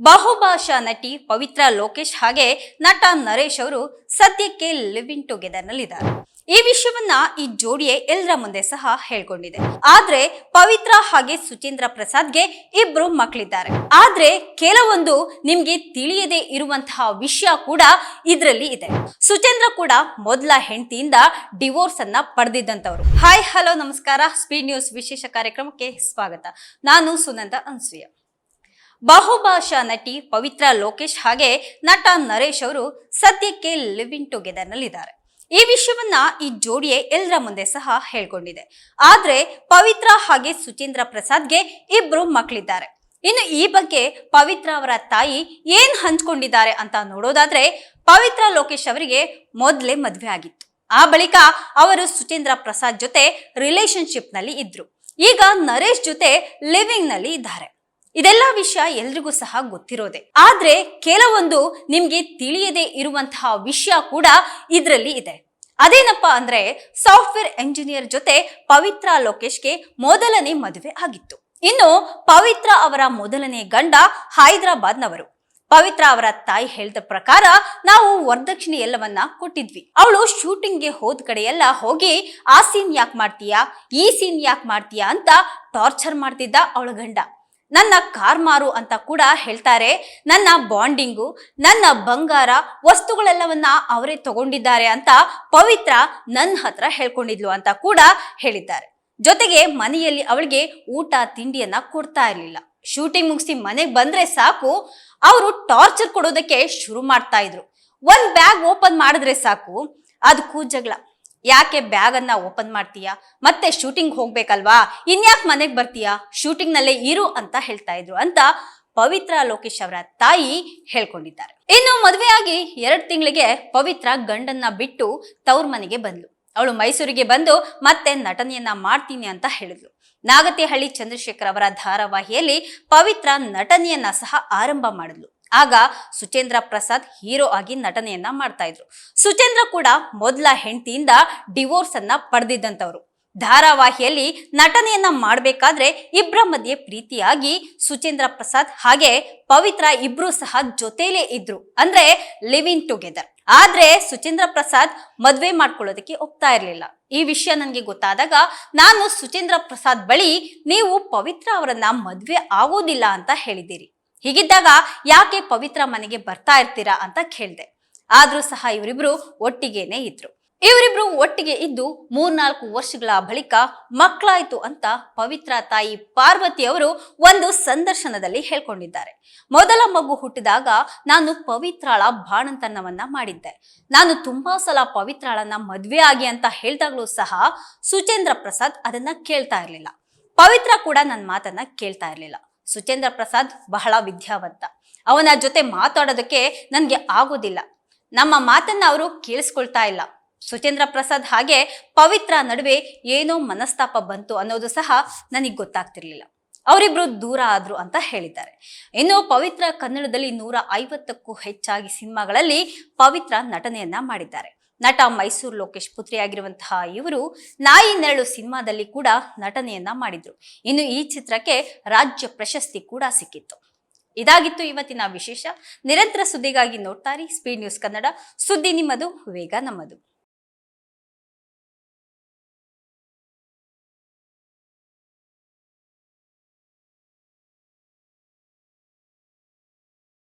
ಬಹುಭಾಷಾ ನಟಿ ಪವಿತ್ರ ಲೋಕೇಶ್ ಹಾಗೆ ನಟ ನರೇಶ್ ಅವರು ಸದ್ಯಕ್ಕೆ ಲಿವಿಂಗ್ ಟುಗೆದರ್ ನಲ್ಲಿದ್ದಾರೆ ಈ ವಿಷಯವನ್ನ ಈ ಜೋಡಿಯೇ ಎಲ್ಲರ ಮುಂದೆ ಸಹ ಹೇಳ್ಕೊಂಡಿದೆ. ಆದ್ರೆ ಪವಿತ್ರ ಹಾಗೆ ಸುಚೇಂದ್ರ ಪ್ರಸಾದ್ಗೆ ಇಬ್ರು ಮಕ್ಕಳಿದ್ದಾರೆ ಆದ್ರೆ ಕೆಲವೊಂದು ನಿಮ್ಗೆ ತಿಳಿಯದೆ ಇರುವಂತಹ ವಿಷಯ ಕೂಡ ಇದರಲ್ಲಿ ಇದೆ. ಸುಚೇಂದ್ರ ಕೂಡ ಮೊದಲ ಹೆಂಡತಿಯಿಂದ ಡಿವೋರ್ಸ್ ಅನ್ನ ಪಡೆದಿದ್ದಂತವ್ರು ಹಾಯ್, ಹಲೋ, ನಮಸ್ಕಾರ. ಸ್ಪೀಡ್ ನ್ಯೂಸ್ ವಿಶೇಷ ಕಾರ್ಯಕ್ರಮಕ್ಕೆ ಸ್ವಾಗತ. ನಾನು ಸುನಂದ ಅನ್ಸೂಯ. ಬಹುಭಾಷಾ ನಟಿ ಪವಿತ್ರ ಲೋಕೇಶ್ ಹಾಗೆ ನಟ ನರೇಶ್ ಅವರು ಸದ್ಯಕ್ಕೆ ಲಿವಿಂಗ್ ಟುಗೆದರ್ ನಲ್ಲಿದ್ದಾರೆ. ಈ ವಿಷಯವನ್ನ ಈ ಜೋಡಿಯೇ ಎಲ್ಲರ ಮುಂದೆ ಸಹ ಹೇಳ್ಕೊಂಡಿದೆ. ಆದ್ರೆ ಪವಿತ್ರ ಹಾಗೆ ಸುಚೇಂದ್ರ ಪ್ರಸಾದ್ಗೆ ಇಬ್ರು ಮಕ್ಕಳಿದ್ದಾರೆ ಇನ್ನು ಈ ಬಗ್ಗೆ ಪವಿತ್ರ ಅವರ ತಾಯಿ ಏನ್ ಹಂಚ್ಕೊಂಡಿದ್ದಾರೆ ಅಂತ ನೋಡೋದಾದ್ರೆ ಪವಿತ್ರ ಲೋಕೇಶ್ ಅವರಿಗೆ ಮೊದಲೇ ಮದ್ವೆ ಆಗಿತ್ತು. ಆ ಬಳಿಕ ಅವರು ಸುಚೇಂದ್ರ ಪ್ರಸಾದ್ ಜೊತೆ ರಿಲೇಶನ್ಶಿಪ್ನಲ್ಲಿ ಇದ್ರು. ಈಗ ನರೇಶ್ ಜೊತೆ ಲಿವಿಂಗ್ನಲ್ಲಿ ಇದ್ದಾರೆ. ಇದೆಲ್ಲ ವಿಷಯ ಎಲ್ರಿಗೂ ಸಹ ಗೊತ್ತಿರೋದೆ. ಆದ್ರೆ ಕೆಲವೊಂದು ನಿಮ್ಗೆ ತಿಳಿಯದೆ ಇರುವಂತಹ ವಿಷಯ ಕೂಡ ಇದರಲ್ಲಿ ಇದೆ. ಅದೇನಪ್ಪ ಅಂದ್ರೆ ಸಾಫ್ಟ್ವೇರ್ ಎಂಜಿನಿಯರ್ ಜೊತೆ ಪವಿತ್ರ ಲೋಕೇಶ್ಗೆ ಮೊದಲನೇ ಮದುವೆ ಆಗಿತ್ತು. ಇನ್ನು ಪವಿತ್ರ ಅವರ ಮೊದಲನೇ ಗಂಡ ಹೈದರಾಬಾದ್ನವರು. ಪವಿತ್ರ ಅವರ ತಾಯಿ ಹೇಳಿದ ಪ್ರಕಾರ ನಾವು ವರದಕ್ಷಿಣೆ ಎಲ್ಲವನ್ನ ಕೊಟ್ಟಿದ್ವಿ. ಅವಳು ಶೂಟಿಂಗ್ಗೆ ಹೋದ ಕಡೆ ಎಲ್ಲ ಹೋಗಿ, ಆ ಸೀನ್ ಯಾಕೆ ಮಾಡ್ತೀಯಾ? ಈ ಸೀನ್ ಯಾಕೆ ಮಾಡ್ತೀಯಾ? ಅಂತ ಟಾರ್ಚರ್ ಮಾಡ್ತಿದ್ದ ಅವಳ ಗಂಡ. ನನ್ನ ಕಾರ್ ಮಾರು ಅಂತ ಕೂಡ ಹೇಳ್ತಾರೆ. ನನ್ನ ಬಾಂಡಿಂಗು, ನನ್ನ ಬಂಗಾರ, ವಸ್ತುಗಳೆಲ್ಲವನ್ನ ಅವರೇ ತಗೊಂಡಿದ್ದಾರೆ ಅಂತ ಪವಿತ್ರ ನನ್ನ ಹತ್ರ ಹೇಳ್ಕೊಂಡಿದ್ಲು ಅಂತ ಕೂಡ ಹೇಳಿದ್ದಾರೆ. ಜೊತೆಗೆ ಮನೆಯಲ್ಲಿ ಅವಳಿಗೆ ಊಟ, ತಿಂಡಿಯನ್ನ ಕೊಡ್ತಾ ಇರಲಿಲ್ಲ. ಶೂಟಿಂಗ್ ಮುಗಿಸಿ ಮನೆಗೆ ಬಂದ್ರೆ ಸಾಕು, ಅವರು ಟಾರ್ಚರ್ ಕೊಡೋದಕ್ಕೆ ಶುರು ಮಾಡ್ತಾ ಇದ್ರು. ಒಂದ್ ಬ್ಯಾಗ್ ಓಪನ್ ಮಾಡಿದ್ರೆ ಸಾಕು ಅದಕ್ಕೂ ಜಗಳ ಯಾಕೆ ಬ್ಯಾಗ್ ಅನ್ನ ಓಪನ್ ಮಾಡ್ತೀಯಾ? ಮತ್ತೆ ಶೂಟಿಂಗ್ ಹೋಗ್ಬೇಕಲ್ವಾ? ಇನ್ಯಾಕೆ ಮನೆಗೆ ಬರ್ತೀಯಾ? ಶೂಟಿಂಗ್ ನಲ್ಲೇ ಇರು ಅಂತ ಹೇಳ್ತಾ ಇದ್ರು ಅಂತ ಪವಿತ್ರ ಲೋಕೇಶ್ ಅವರ ತಾಯಿ ಹೇಳ್ಕೊಂಡಿದ್ದಾರೆ. ಇನ್ನು ಮದುವೆಯಾಗಿ ಎರಡು ತಿಂಗಳಿಗೆ ಪವಿತ್ರ ಗಂಡನ್ನ ಬಿಟ್ಟು ತವ್ರ ಮನೆಗೆ ಬಂದ್ಲು. ಅವಳು ಮೈಸೂರಿಗೆ ಬಂದು ಮತ್ತೆ ನಟನೆಯನ್ನ ಮಾಡ್ತೀನಿ ಅಂತ ಹೇಳಿದ್ಲು. ನಾಗತಿಹಳ್ಳಿ ಚಂದ್ರಶೇಖರ್ ಅವರ ಧಾರಾವಾಹಿಯಲ್ಲಿ ಪವಿತ್ರ ನಟನೆಯನ್ನ ಸಹ ಆರಂಭ ಮಾಡಿದ್ಲು. ಆಗ ಸುಚೇಂದ್ರ ಪ್ರಸಾದ್ ಹೀರೋ ಆಗಿ ನಟನೆಯನ್ನ ಮಾಡ್ತಾ ಇದ್ರು. ಸುಚೇಂದ್ರ ಕೂಡ ಮೊದಲ ಹೆಂಡತಿಯಿಂದ ಡಿವೋರ್ಸ್ ಅನ್ನ ಪಡೆದಿದ್ದಂಥವ್ರು. ಧಾರಾವಾಹಿಯಲ್ಲಿ ನಟನೆಯನ್ನ ಮಾಡಬೇಕಾದ್ರೆ ಇಬ್ಬರ ಮಧ್ಯೆ ಪ್ರೀತಿಯಾಗಿ ಸುಚೇಂದ್ರ ಪ್ರಸಾದ್ ಹಾಗೆ ಪವಿತ್ರ ಇಬ್ರು ಸಹ ಜೊತೆಲೇ ಇದ್ರು. ಅಂದ್ರೆ ಲಿವಿಂಗ್ ಟುಗೆದರ್ ಆದ್ರೆ ಸುಚೇಂದ್ರ ಪ್ರಸಾದ್ ಮದ್ವೆ ಮಾಡ್ಕೊಳ್ಳೋದಕ್ಕೆ ಒಪ್ತಾ ಇರಲಿಲ್ಲ. ಈ ವಿಷಯ ನನಗೆ ಗೊತ್ತಾದಾಗ ನಾನು ಸುಚೇಂದ್ರ ಪ್ರಸಾದ್ ಬಳಿ ನೀವು ಪವಿತ್ರ ಅವರನ್ನ ಮದ್ವೆ ಆಗೋದಿಲ್ಲ ಅಂತ ಹೇಳಿದ್ದೀರಿ. ಹೀಗಿದ್ದಾಗ ಯಾಕೆ ಪವಿತ್ರ ಮನೆಗೆ ಬರ್ತಾ ಇರ್ತೀರಾ ಅಂತ ಕೇಳಿದೆ. ಆದ್ರೂ ಸಹ ಇವರಿಬ್ರು ಒಟ್ಟಿಗೆನೆ ಇದ್ರು. ಇವರಿಬ್ರು ಒಟ್ಟಿಗೆ ಇದ್ದು ಮೂರ್ನಾಲ್ಕು ವರ್ಷಗಳ ಬಳಿಕ ಮಕ್ಕಳಾಯ್ತು ಅಂತ ಪವಿತ್ರ ತಾಯಿ ಪಾರ್ವತಿ ಅವರು ಒಂದು ಸಂದರ್ಶನದಲ್ಲಿ ಹೇಳ್ಕೊಂಡಿದ್ದಾರೆ. ಮೊದಲ ಮಗು ಹುಟ್ಟಿದಾಗ ನಾನು ಪವಿತ್ರಾಳ ಬಾಣಂತನವನ್ನ ಮಾಡಿದ್ದೆ. ನಾನು ತುಂಬಾ ಸಲ ಪವಿತ್ರಾಳನ್ನ ಮದ್ವೆ ಆಗಿ ಅಂತ ಹೇಳ್ದಾಗ್ಲೂ ಸಹ ಸುಚೇಂದ್ರ ಪ್ರಸಾದ್ ಅದನ್ನ ಕೇಳ್ತಾ ಇರ್ಲಿಲ್ಲ. ಪವಿತ್ರ ಕೂಡ ನನ್ನ ಮಾತನ್ನ ಕೇಳ್ತಾ ಇರ್ಲಿಲ್ಲ. ಸುಚೇಂದ್ರ ಪ್ರಸಾದ್ ಬಹಳ ವಿದ್ಯಾವಂತ. ಅವನ ಜೊತೆ ಮಾತಾಡೋದಕ್ಕೆ ನನಗೆ ಆಗೋದಿಲ್ಲ. ನಮ್ಮ ಮಾತನ್ನ ಅವರು ಕೇಳಿಸ್ಕೊಳ್ತಾ ಇಲ್ಲ. ಸುಚೇಂದ್ರ ಪ್ರಸಾದ್ ಹಾಗೆ ಪವಿತ್ರ ನಡುವೆ ಏನೋ ಮನಸ್ತಾಪ ಬಂತು ಅನ್ನೋದು ಸಹ ನನಗೆ ಗೊತ್ತಾಗ್ತಿರ್ಲಿಲ್ಲ. ಅವರಿಬ್ರು ದೂರ ಆದ್ರು ಅಂತ ಹೇಳಿದ್ದಾರೆ. ಇನ್ನು ಪವಿತ್ರ ಕನ್ನಡದಲ್ಲಿ ನೂರ ಐವತ್ತಕ್ಕೂ ಹೆಚ್ಚಾಗಿ ಸಿನಿಮಾಗಳಲ್ಲಿ ಪವಿತ್ರ ನಟನೆಯನ್ನ ಮಾಡಿದ್ದಾರೆ. ನಟ ಮೈಸೂರು ಲೋಕೇಶ್ ಪುತ್ರಿಯಾಗಿರುವಂತಹ ಇವರು ನಾಯಿ ನೆರಳು ಸಿನಿಮಾದಲ್ಲಿ ಕೂಡ ನಟನೆಯನ್ನ ಮಾಡಿದ್ರು. ಇನ್ನು ಈ ಚಿತ್ರಕ್ಕೆ ರಾಜ್ಯ ಪ್ರಶಸ್ತಿ ಕೂಡ ಸಿಕ್ಕಿತ್ತು. ಇದಾಗಿತ್ತು ಇವತ್ತಿನ ವಿಶೇಷ. ನಿರಂತರ ಸುದ್ದಿಗಾಗಿ ನೋಡ್ತಾರೆ ಸ್ಪೀಡ್ ನ್ಯೂಸ್ ಕನ್ನಡ. ಸುದ್ದಿ ನಿಮ್ಮದು, ವೇಗ ನಮ್ಮದು.